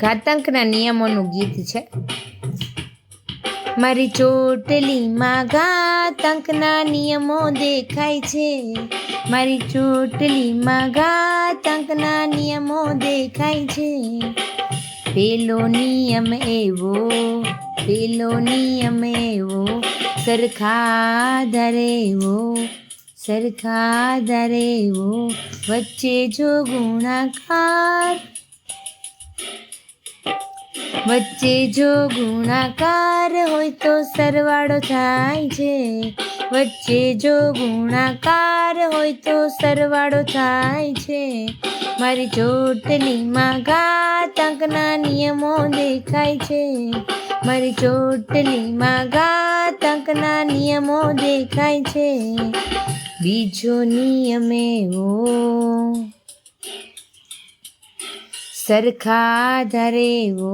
ઘાતંકના નિયમોનું ગીત છે. મારી ચોટલીમાં ઘાતંકના નિયમો દેખાય છે. મારી ચોટલીમાં ઘાતંકના નિયમો દેખાય છે. પેલો નિયમ એવો, પેલો નિયમ એવો, સરખા ધરેવો સરખા ધરેવો વચ્ચે જો ગુણાકાર વચ્ચે જો ગુણાકાર હોય તો સરવાળો થાય છે. વચ્ચે જો ગુણાકાર હોય તો સરવાળો થાય છે. મારી ચોટલીમાં ઘાતંકના નિયમો દેખાય છે. મારી ચોટલીમાં ઘાતંકના નિયમો દેખાય છે. બીજો નિયમ એવો સરખા ધરેવો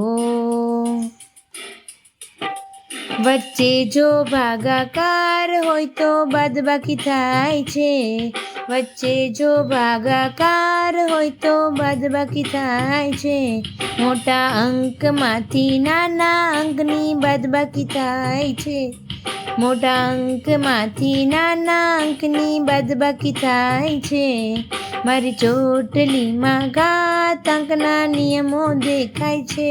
વચ્ચે જો ભાગાકાર હોય તો બાદબાકી થાય છે. વચ્ચે જો ભાગાકાર હોય તો બાદબાકી થાય છે. મોટા અંકમાંથી નાના અંકની બાદબાકી થાય છે. મોટા અંકમાંથી નાના અંકની બાદબાકી થાય છે. મારી ચોટલીમાં ઘાતંકના નિયમો દેખાય છે.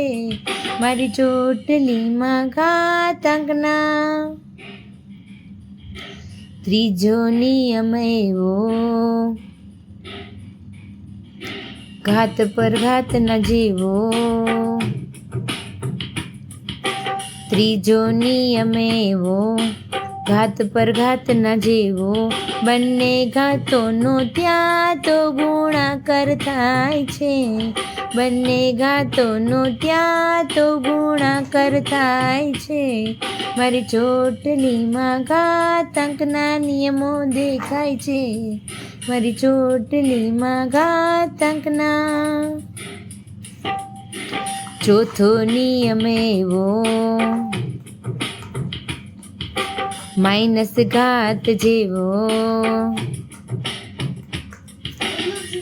મારી ચોટલીમાં ઘાતંકના ત્રીજો નિયમ એવો. ઘાત પર ઘાત ન જીવો. ત્રીજો નિયમ એવો. ઘાત પર ઘાત ન જીવો. બંને ઘાતોનો ત્યાં તો ગુણાકાર થાય છે. બંને ઘાતોનો ત્યાં તો ગુણાકાર થાય છે. મારી ચોટલીમાં ઘાતંકના નિયમો દેખાય છે. મારી ચોટલીમાં ઘાતંકના. ચોથો નિયમ એવો. માઇનસ ઘાત જેવો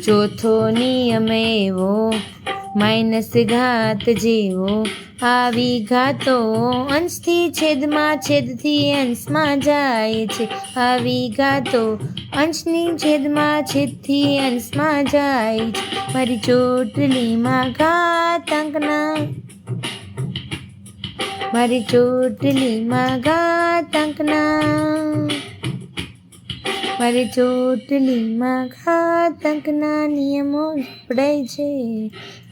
ચોથો નિયમ એવો માઇનસ ઘાત જેવો આવી ઘાતો અંશથી છેદમાં છેદથી અંશમાં જાય છે આવી ઘાતો અંશની છેદમાં છેદથી અંશમાં જાય છે મારી ચોટલીમાં ઘાતંકના મારી ચોટલીમાં ઘાતંકના. મારી ચોટલીમાં ઘાતંકના નિયમો સંભળાય છે.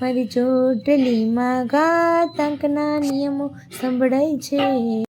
મારી ચોટલીમાં ઘાતંકના નિયમો સંભળાય છે.